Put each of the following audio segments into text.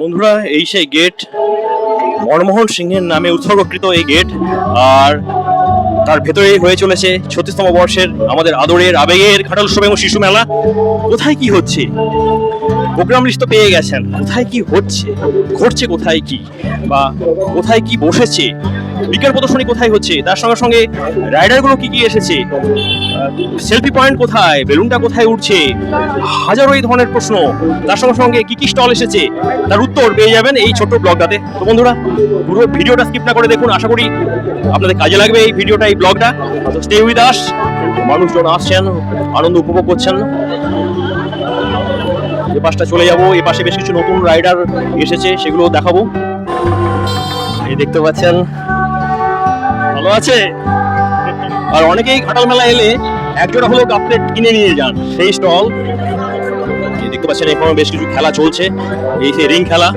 বন্ধুরা, এই সেই গেট মনমোহন সিংহের নামে উৎসর্গকৃত এই গেট আর তার ভেতরেই হয়ে চলেছে ছত্রিশতম বর্ষের আমাদের আদরের আবেগের ঘাটাল উৎসব শিশু মেলা। কোথায় কি হচ্ছে? প্রোগ্রাম লিস্ট তো পেয়ে গেছেন। কোথায় কি হচ্ছে? ঘটছে কোথায় কি? বা কোথায় কি বসেছে? বিজ্ঞান প্রদর্শনী কোথায় হচ্ছে? তার সঙ্গে সঙ্গে রাইডারগুলো কি কি এসেছে? সেলফি পয়েন্ট কোথায়? বেলুনটা কোথায় উঠছে? হাজারো এই ধরনের প্রশ্ন। তার সঙ্গে সঙ্গে কি কি স্টল এসেছে? তার উত্তর পেয়ে যাবেন এই ছোট্ট ব্লগটাতে। তো বন্ধুরা, পুরো ভিডিওটা স্কিপ না করে দেখুন। আশা করি আপনাদের কাজে লাগবে এই ভিডিওটা, এই ব্লগটা। স্টে উইথ আস মানুষজন আসছেন, আনন্দ উপভোগ করছেন। এ পাশটা চলে যাব, এ পাশে বেশ কিছু নতুন রাইডার এসেছে সেগুলো দেখাবো। এই দেখতে পাচ্ছেন। ভালো আছে? আর অনেকেই ঘাটাল মেলা এলে একজোড়া হলেও কাপ কিনে নিয়ে যান, সেই স্টল দেখতে পাচ্ছেন এখানে বেশ কিছু খেলা চলছে। এই সেই রিং খেলা।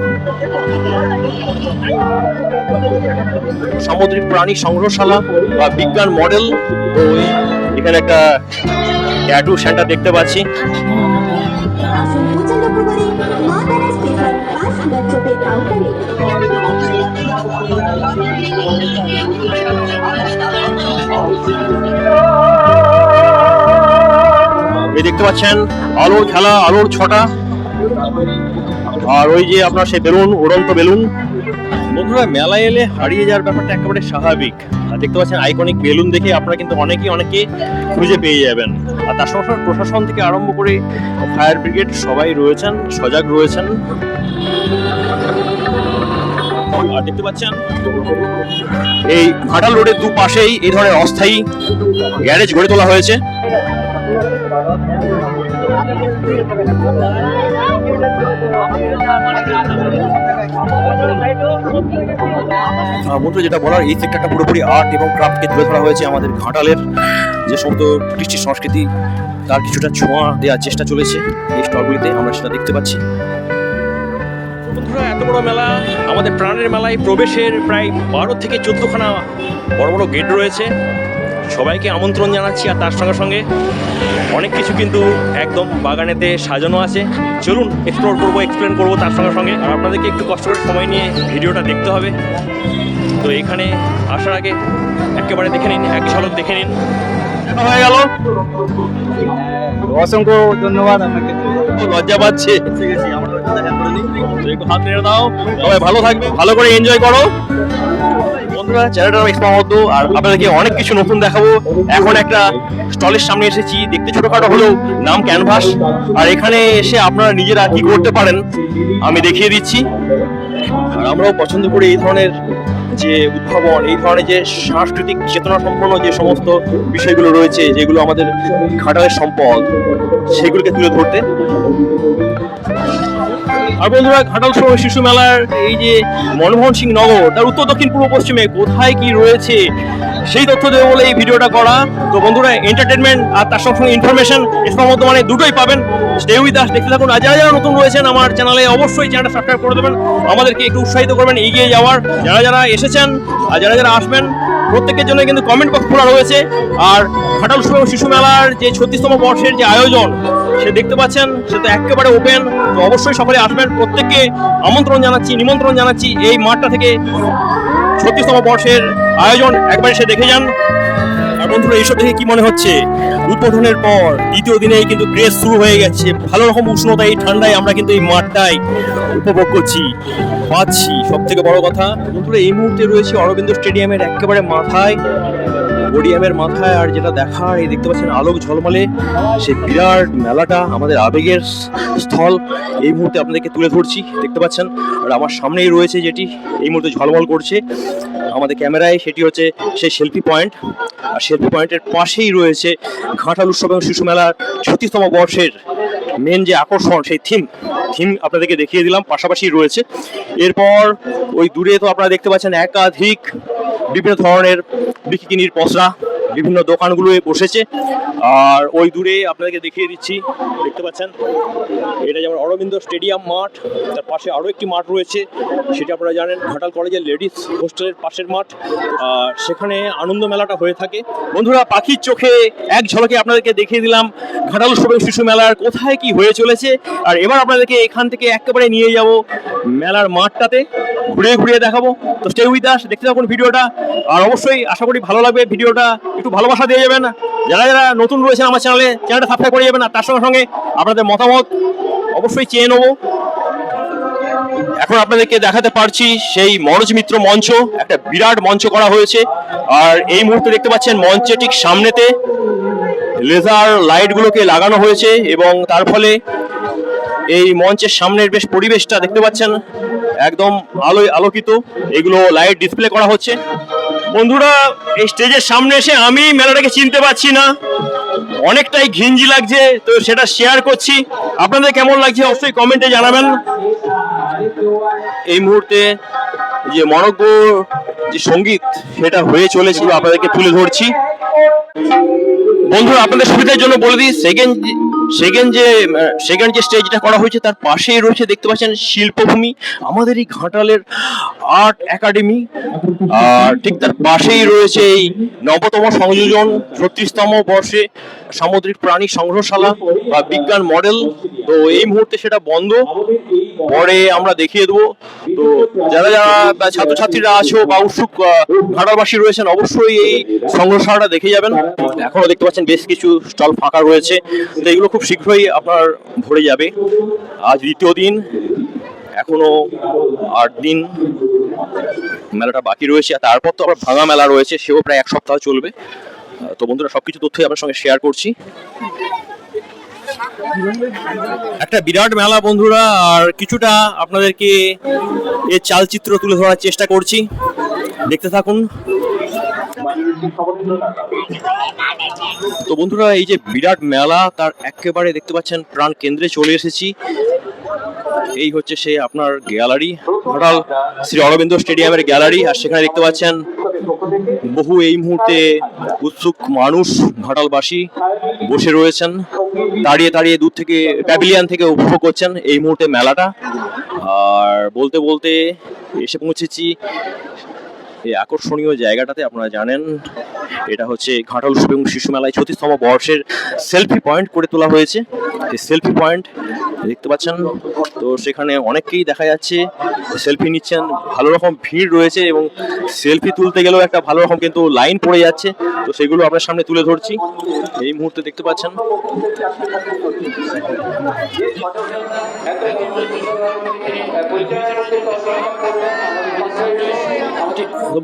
সামুদ্রিক প্রাণী সংগ্রহশালা বা বিজ্ঞান মডেল এই- এখানে একটা ট্যাটু সেন্টার দেখতে পাচ্ছি। কাউন্টারে এই দেখতে পাচ্ছেন, আলোর খেলা, আলোর ছটা। আর ওই যে আপনার সেই বেলুন, উড়ন্ত বেলুন। বন্ধুরা, মেলায় এলে হারিয়ে যাওয়ার ব্যাপারটা একেবারে স্বাভাবিক। দেখতে পাচ্ছেন আইকনিক বেলুন দেখে আপনারা কিন্তু অনেকেই অনেকে খুঁজে পেয়ে যাবেন। আর তার সঙ্গে সঙ্গে প্রশাসন থেকে আরম্ভ করে ফায়ার ব্রিগেড সবাই রয়েছেন, সজাগ রয়েছেন। আর দেখতে পাচ্ছেন এই ঘাটাল রোডের দুপাশেই এই ধরনের অস্থায়ী গ্যারেজ গড়ে তোলা হয়েছে। বন্ধু যেটা বলার, এই সেক্টরটা পুরোপুরি আর্ট এবং ক্রাফটকে তুলে ধরা হয়েছে আমাদের ঘাটালের যে সমস্ত কৃষ্টি সংস্কৃতি, তার কিছুটা ছোঁয়া দেওয়ার চেষ্টা চলেছে এই স্টলগুলিতে আমরা সেটা দেখতে পাচ্ছি। বন্ধুরা, এত বড় মেলা, আমাদের প্রাণের মেলায় প্রবেশের প্রায় বারো থেকে চোদ্দোখানা বড় বড় গেট রয়েছে। সবাইকে আমন্ত্রণ জানাচ্ছি আর তার সঙ্গে সঙ্গে অনেক কিছু কিন্তু একদম বাগানেতে সাজানো আছে। চলুন এক্সপ্লোর করব এক্সপ্লেন করব তার সঙ্গে সঙ্গে। আর আপনাদেরকে একটু কষ্ট করে সময় নিয়ে ভিডিওটা দেখতে হবে। তো এখানে আসার আগে একেবারে দেখে নিন এক ঝলক দেখে নিন। হয়ে গেল? অসংখ্য ধন্যবাদ আপনাকে। লজ্জা পাচ্ছে। একটু হাত নেড়ে দাও। সবাই ভালো থাকবে ভালো করে এনজয় করো। বন্ধুরা চ্যানেলটা এক্সপ্লোর মতো আর আপনাদেরকে অনেক কিছু নতুন দেখাবো। এখন একটা স্টলের সামনে এসেছি। দেখতে ছোটখাটো হলেও নাম ক্যানভাস আর এখানে এসে আপনারা নিজেরা কি করতে পারেন, আমি দেখিয়ে দিচ্ছি। আর আমরাও পছন্দ করি এই ধরনের যে উদ্ভাবন, এই ধরনের যে সাংস্কৃতিক চেতনা সম্পন্ন যে সমস্ত বিষয়গুলো রয়েছে, যেগুলো আমাদের ঘাটালের সম্পদ, সেগুলোকে তুলে ধরতে। আর বন্ধুরা ঘাটাল শহর শিশু মেলার এই যে মনমোহন সিং নগর, তার উত্তর, দক্ষিণ, পূর্ব, পশ্চিমে কোথায় কি রয়েছে, সেই তথ্য দেবো বলে এই ভিডিওটা করা। তো বন্ধুরা এন্টারটেনমেন্ট আর তার সঙ্গে সঙ্গে ইনফরমেশন মতো মানে দুটোই পাবেন। স্টে উইথ আস দেখতে থাকুন। আর যারা যারা নতুন রয়েছেন আমার চ্যানেলে অবশ্যই চ্যানেলটা সাবস্ক্রাইব করে দেবেন। আমাদেরকে একটু উৎসাহিত করবেন, এগিয়ে যাওয়ার। যারা যারা এসেছেন আর যারা যারা আসবেন, প্রত্যেকের জন্য কিন্তু কমেন্ট বক্স খোলা রয়েছে। আর ঘাটাল শিশু মেলার যে ছত্রিশতম বর্ষের যে আয়োজন সে দেখতে পাচ্ছেন, সে তো একেবারে ওপেন তো অবশ্যই সকলে আসবেন, প্রত্যেককে আমন্ত্রণ জানাচ্ছি, নিমন্ত্রণ জানাচ্ছি এই মাঠটা থেকে। ছত্রিশতম বর্ষের আয়োজন, একবার সে দেখে যান। বন্ধুরা, এইসব দেখে কি মনে হচ্ছে? উদ্বোধনের পর দ্বিতীয় দিনেই কিন্তু গ্রেস শুরু হয়ে গেছে। ভালো রকম উষ্ণতা এই ঠান্ডায় আমরা কিন্তু এই মাঠটায় উপভোগ করছি, পাচ্ছি। সব থেকে বড় কথা, বন্ধুরা, এই মুহূর্তে রয়েছে অরবিন্দ স্টেডিয়ামের একেবারে মাথায়। স্টেডিয়ামের মাথায় আর যেটা দেখার এই দেখতে পাচ্ছেন আলোক ঝলমলে সেই বিরাট মেলাটা, আমাদের আবেগের স্থল। এই মুহূর্তে আপনাদেরকে তুলে ধরছি, দেখতে পাচ্ছেন। আর আমার সামনেই রয়েছে যেটি, এই মুহূর্তে ঝলমল করছে। আমাদের ক্যামেরায় সেটি হচ্ছে সেই সেলফি পয়েন্ট। আর সেলফি পয়েন্টের পাশেই রয়েছে ঘাটাল উৎসব এবং শিশু মেলার ছত্রিশতম বর্ষের মেন যে আকর্ষণ, সেই থিম থিম আপনাদেরকে দেখিয়ে দিলাম, পাশাপাশি রয়েছে। এরপর ওই দূরে তো আপনারা দেখতে পাচ্ছেন একাধিক বিভিন্ন ধরনের বিকিনির পসরা বিভিন্ন দোকানগুলো বসেছে। আর ওই দূরে আপনাদেরকে দেখিয়ে দিচ্ছি, দেখতে পাচ্ছেন? এটা যেমন অরবিন্দ স্টেডিয়াম মাঠ, তার পাশে আরও একটি মাঠ রয়েছে। সেটা আপনারা জানেন, ঘাটাল কলেজের লেডিস হোস্টেলের পাশের মাঠ। আর সেখানে আনন্দ মেলাটা হয়ে থাকে। বন্ধুরা, পাখির চোখে এক ঝলকে আপনাদেরকে দেখিয়ে দিলাম ঘাটাল উৎসব শিশু মেলার কোথায় কি হয়ে চলেছে। আর এবার আপনাদেরকে এখান থেকে একেবারে নিয়ে যাব মেলার মাঠটাতে। ঘুরিয়ে ঘুরিয়ে দেখাবো। তো স্টে উইথ আস দেখতে থাকুন ভিডিওটা। আর অবশ্যই আশা করি ভালো লাগবে ভিডিওটা। একটু ভালোবাসা দিয়ে যাবেন। যারা যারা নতুন রয়েছেন আমার চ্যানেলে চ্যানেলটা সাবস্ক্রাইব করে যাবেন আর তার সঙ্গে সঙ্গে আপনাদের মতামত অবশ্যই চেয়ে নেব। এখন আপনাদেরকে দেখাতে পারছি সেই মনোজ মিত্র মঞ্চ, একটা বিরাট মঞ্চ করা হয়েছে। আর এই মুহূর্তে দেখতে পাচ্ছেন মঞ্চে ঠিক সামনেতে লেজার লাইটগুলোকে লাগানো হয়েছে এবং তার ফলে এই মঞ্চের সামনের বেশ পরিবেশটা দেখতে পাচ্ছেন, একদম আলোয় আলোকিত। এগুলো লাইট ডিসপ্লে করা হচ্ছে। বন্ধুরা, এই স্টেজের সামনে এসে আমি মেলাটাকে চিনতে পারছি না। অনেকটাই ঘিঞ্জি লাগছে, তো সেটা শেয়ার করছি। আপনাদের কেমন লাগছে অবশ্যই কমেন্টে জানাবেন। এই মুহূর্তে যে মনজ্ঞ যে সংগীত, সেটা হয়ে চলেছিল, আপনাদেরকে তুলে ধরছি। বন্ধুরা, আপনাদের সুবিধার জন্য বলে দিই সেকেন্ড সেকেন্ড যে সেকেন্ড যে স্টেজটা করা হয়েছে, তার পাশেই রয়েছে, দেখতে পাচ্ছেন, শিল্পভূমি। আমাদের এই ঘাটালের আর্ট একাডেমি আর ঠিক তার পাশেই রয়েছে এই নবতম সংযোজন ছত্রিশতম বর্ষে সামুদ্রিক প্রাণী সংগ্রহশালা বা বিজ্ঞান মডেল। তো এই মুহূর্তে সেটা বন্ধ। পরে আমরা দেখিয়ে দেবো। তো যারা যারা ছাত্রছাত্রীরা আছো বা উৎসুক ঘাটালবাসী রয়েছেন, অবশ্যই এই সংগ্রহশালাটা দেখে যাবেন। এখনও দেখতে পাচ্ছেন বেশ কিছু স্টল ফাঁকা রয়েছে। তো এগুলো খুব শীঘ্রই আপনার ভরে যাবে। আজ দ্বিতীয় দিন, এখনও আট দিন মেলাটা বাকি রয়েছে, আর তারপর তো আবার ভাঙা মেলা রয়েছে, সেও প্রায় এক সপ্তাহ চলবে। তো বন্ধুরা, সবকিছু তথ্যই আপনার সঙ্গে শেয়ার করছি। একটা বিরাট মেলা বন্ধুরা, আর কিছুটা আপনাদেরকে এর চালচিত্র তুলে ধরার চেষ্টা করছি। দেখতে থাকুন। তো বন্ধুরা, এই যে বিরাট মেলা, তার একেবারে দেখতে পাচ্ছেন, প্রাণ কেন্দ্রে চলে এসেছি। এই হচ্ছে সে আপনার গ্যালারি, ঘাটাল শ্রী অরবিন্দ স্টেডিয়ামের গ্যালারি, আর সেখানে দেখতে পাচ্ছেন, বহু এই মুহূর্তে উৎসুক মানুষ, ঘাটালবাসী বসে রয়েছেন। দাঁড়িয়ে দাঁড়িয়ে দূর থেকে, প্যাভিলিয়ান থেকে উপভোগ করছেন এই মুহূর্তে মেলাটা। আর বলতে বলতে এসে পৌঁছেছি এই আকর্ষণীয় জায়গাটাতে আপনারা জানেন, এটা হচ্ছে ঘাটাল এবং শিশু মেলায় ছত্রিশতম বর্ষের সেলফি পয়েন্ট করে তোলা হয়েছে। এই সেলফি পয়েন্ট দেখতে পাচ্ছেন, তো সেখানে অনেককেই দেখা যাচ্ছে সেলফি নিচ্ছেন, ভালো রকম ভিড় রয়েছে এবং সেলফি তুলতে গেলেও একটা ভালো রকম কিন্তু লাইন পড়ে যাচ্ছে। তো সেগুলো আপনার সামনে তুলে ধরছি। এই মুহূর্তে দেখতে পাচ্ছেন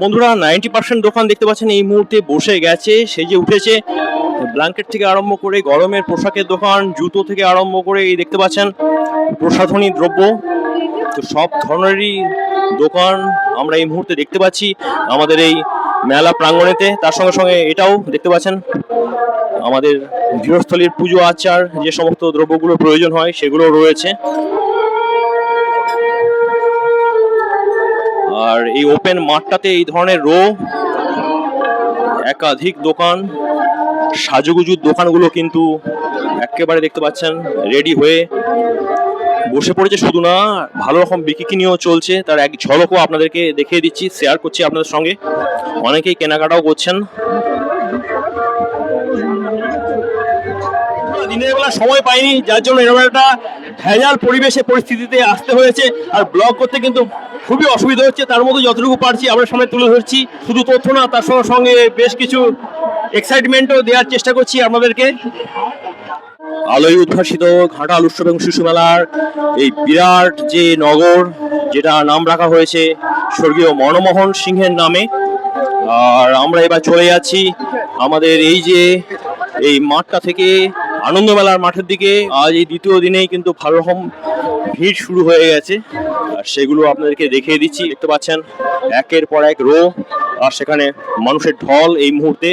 বন্ধুরা নাইনটি পার্সেন্ট দোকান দেখতে পাচ্ছেন, এই মুহূর্তে বসে গেছে সেই যে উঠেছে। ব্ল্যাঙ্কেট থেকে আরম্ভ করে গরমের পোশাকের দোকান, জুতো থেকে আরম্ভ করে এই দেখতে পাচ্ছেন, প্রসাধনী দ্রব্য। তো সব ধরনেরই দোকান আমরা এই মুহূর্তে দেখতে পাচ্ছি, আমাদের এই মেলা প্রাঙ্গণেতে। তার সঙ্গে সঙ্গে এটাও দেখতে পাচ্ছেন, আমাদের গৃহস্থলীর পুজো আচার যে সমস্ত দ্রব্যগুলো প্রয়োজন হয় সেগুলো রয়েছে। আর এই ওপেন মাঠটাতে এই ধরনের রো একাধিক দোকান, সাজুগুজুর দোকানগুলো কিন্তু একেবারে দেখতে পাচ্ছেন রেডি হয়ে বসে পড়েছে শুধু না, ভালো রকম বিক্রি নিয়েও চলছে। তার এক ঝলকও আপনাদেরকে দেখিয়ে দিচ্ছি শেয়ার করছি আপনাদের সঙ্গে। অনেকেই কেনাকাটাও করছেন। দিনের বেলা সময় পাইনি, যার জন্য এরকম একটা ভেজাল পরিবেশে পরিস্থিতিতে আসতে হয়েছে আর ব্লগ করতে কিন্তু খুবই অসুবিধা হচ্ছে। তার মধ্যে যতটুকু পারছি আমরা সামনে তুলে ধরছি। শুধু তথ্য না, তার সঙ্গে সঙ্গে বেশ কিছু এক্সাইটমেন্টও দেওয়ার চেষ্টা করছি আমাদেরকে আলোয় উদ্ভাসিত ঘাটাল উৎসব এবং শিশু মেলার এই বিরাট যে নগর, যেটা নাম রাখা হয়েছে স্বর্গীয় মনমোহন সিংহের নামে। আর আমরা এবার চলে যাচ্ছি আমাদের এই যে এই মাঠটা থেকে আনন্দ মেলার মাঠের দিকে আজ এই দ্বিতীয় দিনেই কিন্তু ভালো রকম ভিড় শুরু হয়ে গেছে। আর সেগুলো আপনাদেরকে দেখিয়ে দিচ্ছি, দেখতে পাচ্ছেন, একের পর এক রো, আর সেখানে মানুষের ঢল এই মুহূর্তে।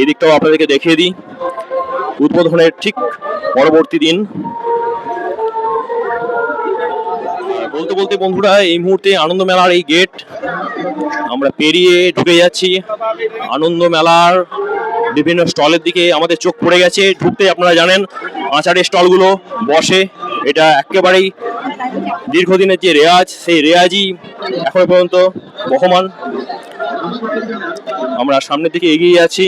এই দিকটাও আপনাদেরকে দেখিয়ে দিই। উদ্বোধনের ঠিক পরবর্তী দিন। বলতে বলতে বন্ধুরা, এই মুহূর্তে আনন্দ মেলার এই গেট, আমরা পেরিয়ে ঢুকে যাচ্ছি। আনন্দ মেলার বিভিন্ন স্টলের দিকে আমাদের চোখ পড়ে গেছে, ঢুকতে আপনারা জানেন আচারের স্টলগুলো বসে। এটা একেবারেই দীর্ঘদিনের যে রেয়াজ, সেই রেয়াজই এখনও পর্যন্ত বহমান। আমরা সামনের দিকে এগিয়ে যাচ্ছি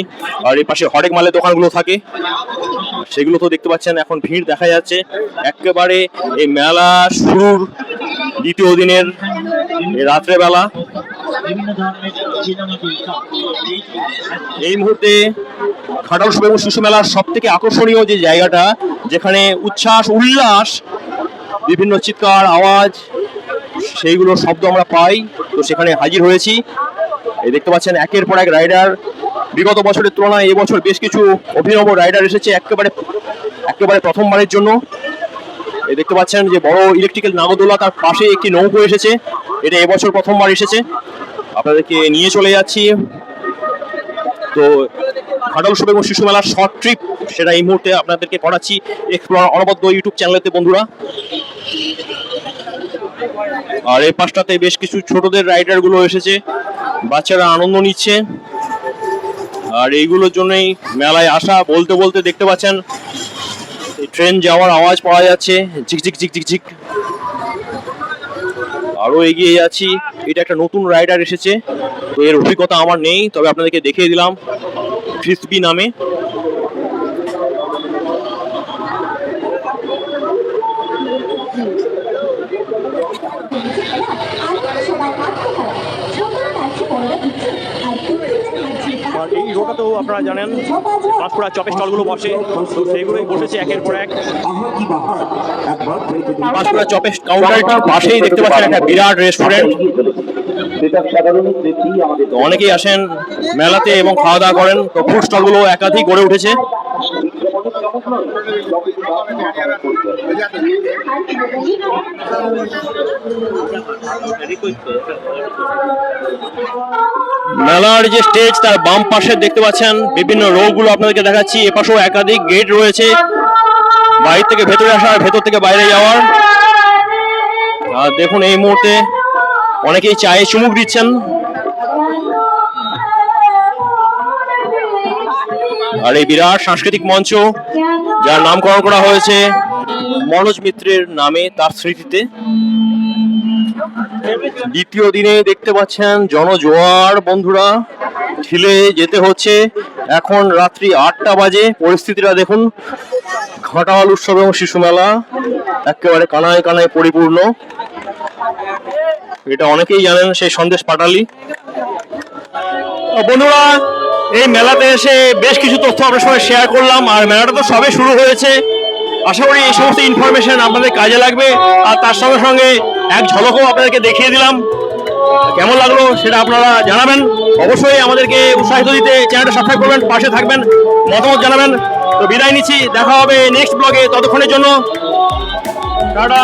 আর এই পাশে হরেক মালের দোকানগুলো থাকে। সেগুলো তো দেখতে পাচ্ছেন, এখন ভিড় দেখা যাচ্ছে। একেবারে এই মেলা শুরুর দ্বিতীয় দিনের রাত্রেবেলা। এই মুহূর্তে খাটাল এবং শিশু মেলার সব থেকে আকর্ষণীয় যে জায়গাটা, যেখানে উচ্ছ্বাস, উল্লাস, বিভিন্ন চিৎকার, আওয়াজ, সেইগুলোর শব্দ আমরা পাই। তো সেখানে হাজির হয়েছি। এই দেখতে পাচ্ছেন, একের পর এক রাইডার। বিগত বছরের তুলনায় এবছর বেশ কিছু অভিনব রাইডার এসেছে একেবারে একেবারে প্রথমবারের জন্য। এই দেখতে পাচ্ছেন যে বড় ইলেকট্রিক্যাল নাগদোলা তার পাশে একটি নৌকো এসেছে। এটা এবছর প্রথমবার এসেছে। আপনাদেরকে নিয়ে চলে যাচ্ছি। তো ঘাটাল শুভ এবং শিশু মেলার শর্ট ট্রিপ সেটা এই মুহূর্তে আপনাদেরকে করাচ্ছি এক্সপ্লোর অনবদ্য ইউটিউব চ্যানেলেতে বন্ধুরা। আর এই পাশটাতে বেশ কিছু ছোটদের রাইডারগুলো এসেছে, বাচ্চারা আনন্দ নিচ্ছে। আর এইগুলোর জন্যই মেলায় আসা বলতে বলতে দেখতে পাচ্ছেন ট্রেন যাওয়ার আওয়াজ পাওয়া যাচ্ছে, ঝিকঝিক ঝিক ঝিক। ঝিক আরও এগিয়ে যাচ্ছি। এটা একটা নতুন রাইডার এসেছে। তো এর অভিজ্ঞতা আমার নেই তবে আপনাদেরকে দেখিয়ে দিলাম। ফ্রিসবি নামে। আর এই রোটাতেও আপনারা জানেন পাঁশকুড়া চপের স্টলগুলো বসে। তো সেইগুলোই বসেছে একের পর এক। পাঁশকুড়া চপের কাউন্টারটার পাশেই দেখতে পাচ্ছেন একটা বিরাট রেস্টুরেন্ট অনেকেই আসেন মেলাতে এবং খাওয়া দাওয়া করেন। তো ফুড স্টলগুলো একাধিক গড়ে উঠেছে। মেলার যে স্টেজ তার বাম পাশে দেখতে পাচ্ছেন বিভিন্ন রোগগুলো আপনাদেরকে দেখাচ্ছি। এপাশেও একাধিক গেট রয়েছে। বাইরে থেকে ভেতরে আসার, ভেতর থেকে বাইরে যাওয়ার। আর দেখুন এই মুহূর্তে অনেকেই চায়ে চুমুক দিচ্ছেন। আর এই বিরাট সাংস্কৃতিক মঞ্চ যার নামকরণ করা হয়েছে মনোজ মিত্রের নামে তার স্মৃতিতে। দ্বিতীয় দিনে দেখতে পাচ্ছেন জনজোয়ার বন্ধুরা। ঠেলে যেতে হচ্ছে। এখন রাত্রি আটটা বাজে। পরিস্থিতিটা দেখুন। ঘাটাল উৎসব এবং শিশু মেলা একেবারে কানায় কানায় পরিপূর্ণ। এটা অনেকেই জানেন সেই সন্দেশ পাটালি। বন্ধুরা, এই মেলাতে এসে বেশ কিছু তথ্য আপনার সঙ্গে শেয়ার করলাম। আর মেলাটা তো সবে শুরু হয়েছে। আশা করি এই সমস্ত ইনফরমেশন আপনাদের কাজে লাগবে। আর তার সঙ্গে সঙ্গে এক ঝলকও আপনাদেরকে দেখিয়ে দিলাম। কেমন লাগল সেটা আপনারা জানাবেন। অবশ্যই আমাদেরকে উৎসাহিত দিতে চ্যানেলটা সাবস্ক্রাইব করবেন, পাশে থাকবেন, মতামত জানাবেন। তো বিদায় নিচ্ছি, দেখা হবে নেক্সট ব্লগে ততক্ষণের জন্য। টাটা।